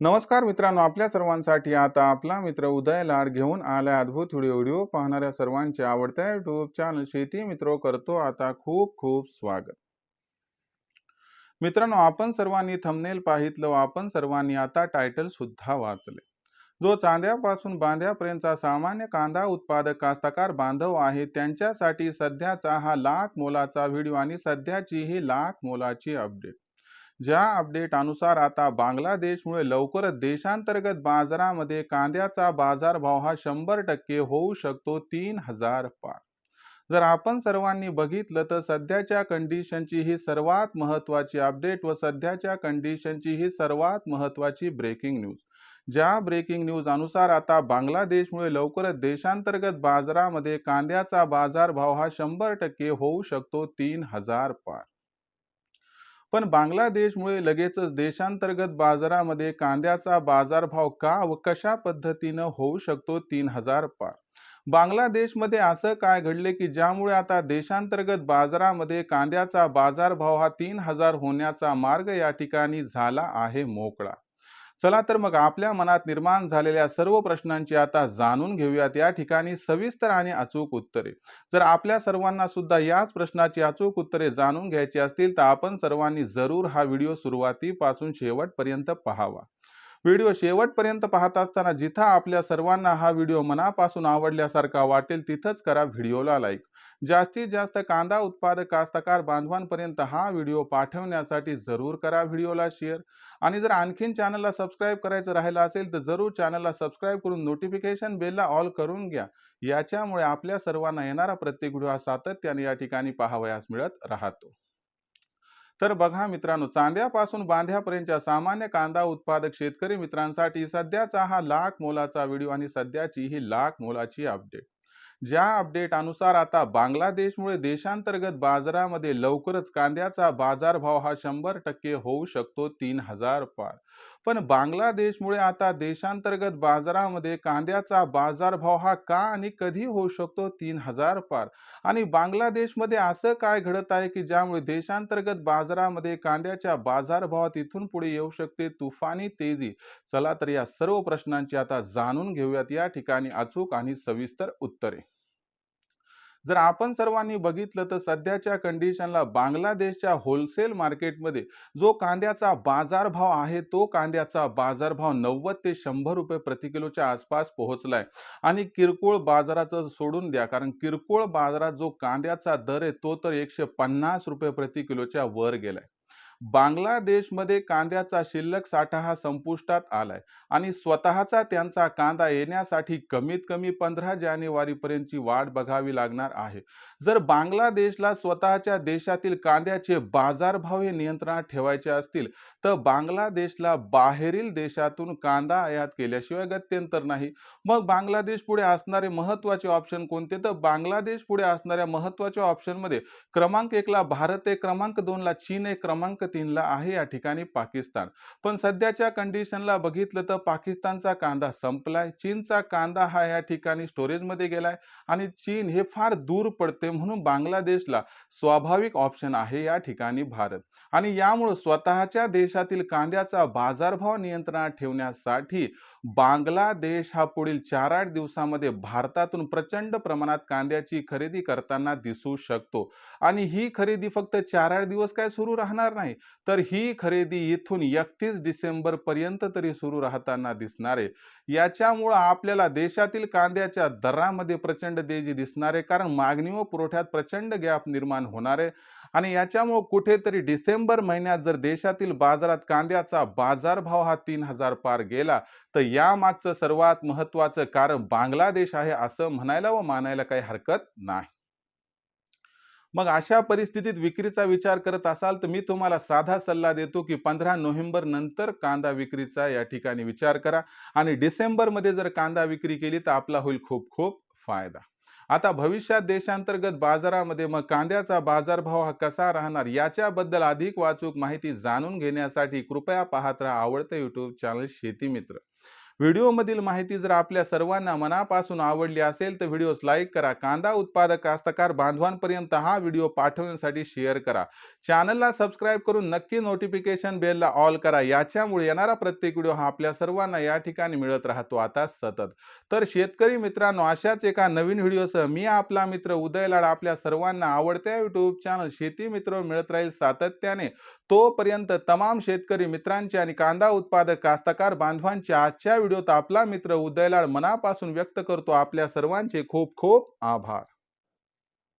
नमस्कार मित्रांनो आपल्या सर्वांसाठी आता आपला मित्र उदय लाड घेऊन आला अद्भुत व्हिडिओ व्हिडिओ पाहणाऱ्या सर्वांचे आवडत्या युट्यूब चॅनल शेती मित्र करतो आता खूप खूप स्वागत. मित्रांनो आपण सर्वांनी थंबनेल पाहितलं आपण सर्वांनी आता टायटल सुद्धा वाचले. जो चांद्यापासून बांध्यापर्यंतचा सामान्य कांदा उत्पादक कास्तकार बांधव आहे त्यांच्यासाठी सध्याचा हा लाख मोलाचा व्हिडिओ आणि सध्याची ही लाख मोलाची अपडेट ज्या अपडेट अनुसार आता बांगलादेशमुळे लवकरच देशांतर्गत बाजारामध्ये कांद्याचा बाजारभाव हा शंभर टक्के होऊ शकतो तीन हजार पार. जर आपण सर्वांनी बघितलं तर सध्याच्या कंडिशनची ही सर्वात महत्वाची अपडेट व सध्याच्या कंडिशनची ही सर्वात महत्वाची ब्रेकिंग न्यूज ज्या ब्रेकिंग न्यूज अनुसार आता बांगलादेशमुळे लवकरच देशांतर्गत बाजारामध्ये कांद्याचा बाजारभाव हा शंभर टक्के होऊ शकतो तीन हजार पार. पण बांगलादेशमुळे लगेचच देशांतर्गत बाजारामध्ये कांद्याचा बाजारभाव का व कशा पद्धतीनं होऊ शकतो तीन हजार पार? बांगलादेशमध्ये असं काय घडले की ज्यामुळे आता देशांतर्गत बाजारामध्ये कांद्याचा बाजारभाव हा तीन हजार होण्याचा मार्ग या ठिकाणी झाला आहे मोकळा? चला तर मग आपल्या मनात निर्माण झालेल्या सर्व प्रश्नांची आता जाणून घेऊयात. या ठिकाणी सविस्तर आणि अचूक उत्तरे. जर आपल्या सर्वांना सुद्धा याच प्रश्नाची अचूक उत्तरे जाणून घ्यायची असतील तर आपण सर्वांनी जरूर हा व्हिडिओ सुरुवातीपासून शेवटपर्यंत पाहावा. व्हिडिओ शेवटपर्यंत पाहत असताना जिथं आपल्या सर्वांना हा व्हिडिओ मनापासून आवडल्यासारखा वाटेल तिथंच करा व्हिडिओला लाईक. जास्तीत जास्त कांदा उत्पादक कास्तकार बांधवांपर्यंत हा व्हिडिओ पाठवण्यासाठी जरूर करा व्हिडिओला शेअर. आणि जर आणखीन चॅनलला सबस्क्राईब करायचं राहिलं असेल तर जरूर चॅनलला सबस्क्राईब करून नोटिफिकेशन बेलला ऑल करून घ्या. याच्यामुळे आपल्या सर्वांना येणारा प्रत्येक व्हिडिओ हा सातत्याने या ठिकाणी पाहावयास मिळत राहतो. तर बघा मित्रांनो चांद्यापासून बांध्यापर्यंतच्या सामान्य कांदा उत्पादक शेतकरी मित्रांसाठी सध्याचा हा लाख मोलाचा व्हिडिओ आणि सध्याची ही लाख मोलाची अपडेट. ज्या अपडेट अनुसार आता बांगलादेशमुळे देशांतर्गत बाजारामध्ये लवकरच कांद्याचा बाजारभाव हा शंभर टक्के होऊ शकतो तीन हजार पार. पण बांगलादेशमुळे आता देशांतर्गत बाजारामध्ये कांद्याचा बाजारभाव हा का आणि कधी होऊ शकतो तीन हजार पार? आणि बांगलादेशमध्ये असं काय घडत आहे की ज्यामुळे देशांतर्गत बाजारामध्ये कांद्याच्या बाजारभावात इथून पुढे येऊ शकते तुफानी तेजी? चला तर या सर्व प्रश्नांची आता जाणून घेऊयात. या ठिकाणी अचूक आणि सविस्तर उत्तरे. जर आपण सर्वांनी बघितलं तर सध्याच्या कंडिशनला बांगलादेशच्या होलसेल मार्केटमध्ये जो कांद्याचा बाजारभाव आहे तो कांद्याचा बाजारभाव नव्वद ते शंभर रुपये प्रति किलोच्या आसपास पोहोचलाय. आणि किरकोळ बाजाराचं सोडून द्या कारण किरकोळ बाजारात जो कांद्याचा दर आहे तो तर एकशे पन्नास रुपये प्रति किलोच्या वर गेलाय. बांगलादेशमध्ये कांद्याचा शिल्लक साठा हा संपुष्टात आलाय आणि स्वतःचा त्यांचा कांदा येण्यासाठी कमीत कमी पंधरा जानेवारीपर्यंतची वाट बघावी लागणार आहे. जर बांगलादेशला स्वतःच्या देशातील कांद्याचे बाजारभाव हे नियंत्रणात ठेवायचे असतील तर बांगलादेशला बाहेरील देशातून कांदा आयात केल्याशिवाय गत्यंतर नाही. मग बांगलादेश पुढे असणारे महत्त्वाचे ऑप्शन कोणते? तर बांगलादेश पुढे असणाऱ्या महत्त्वाच्या ऑप्शनमध्ये क्रमांक एकला भारत आहे क्रमांक दोनला चीन आहे क्रमांक तीनला आहे या ठिकाणी पाकिस्तान. पण सध्याच्या कंडिशनला बघितलं तर पाकिस्तानचा कांदा संपलाय. चीनचा कांदा हा या ठिकाणी स्टोरेजमध्ये गेलाय आणि चीन हे फार दूर पडते म्हणून बांगलादेशला स्वाभाविक ऑप्शन आहे या ठिकाणी भारत. आणि यामुळे स्वतःच्या देशातील कांद्याचा बाजारभाव नियंत्रणात ठेवण्यासाठी बांगलादेश हा पुढील चार आठ दिवसामध्ये भारतातून प्रचंड प्रमाणात कांद्याची खरेदी करताना दिसू शकतो. आणि ही खरेदी फक्त चार आठ दिवस काय सुरू राहणार नाही? तर ही खरेदी इथून एकतीस डिसेंबर पर्यंत तरी सुरू राहताना दिसणार आहे. याच्यामुळं आपल्याला देशातील कांद्याच्या दरामध्ये प्रचंड तेजी दिसणार आहे. कारण मागणी व पुरवठ्यात प्रचंड गॅप निर्माण होणार आहे. आणि याच्यामुळं कुठेतरी डिसेंबर महिन्यात जर देशातील बाजारात कांद्याचा बाजारभाव हा तीन हजार पार गेला तर यामागचं सर्वात महत्वाचं कारण बांगलादेश आहे असं म्हणायला व मानायला काही हरकत नाही. मग अशा परिस्थितीत विक्रीचा विचार करत असाल तर मी तुम्हाला साधा सल्ला देतो की पंधरा नोव्हेंबर नंतर कांदा विक्रीचा या ठिकाणी विचार करा आणि डिसेंबरमध्ये जर कांदा विक्री केली तर आपला होईल खूप खूप फायदा. आता भविष्यात देशांतर्गत बाजारामध्ये मग कांद्याचा बाजारभाव हा कसा राहणार याच्याबद्दल अधिक वाचूक माहिती जाणून घेण्यासाठी कृपया पाहत राहा आवडतं युट्यूब चॅनल शेती मित्र. व्हिडिओमधील माहिती जर आपल्या सर्वांना मनापासून आवडली असेल तर व्हिडिओस लाईक करा. कांदा उत्पादक कास्तकार बांधवांपर्यंत हा व्हिडिओ पाठवण्यासाठी शेअर करा. चॅनलला सबस्क्राईब करून नक्की नोटिफिकेशन बेलला ऑल करा. याच्यामुळे येणारा प्रत्येक व्हिडिओ हा आपल्या सर्वांना या ठिकाणी मिळत राहतो. आता सतत. तर शेतकरी मित्रांनो अशाच एका नवीन व्हिडिओसह मी आपला मित्र उदय लाड आपल्या सर्वांना आवडत्या युट्यूब चॅनल शेती मित्र मिळत राहील सातत्याने. तोपर्यंत तमाम शेतकरी मित्रांचे आणि कांदा उत्पादक कास्तकार बांधवांच्या आजच्या व्हिडिओत आपला मित्र उदयलाड मनापासून व्यक्त करतो. आपल्या सर्वांचे खूप खूप आभार.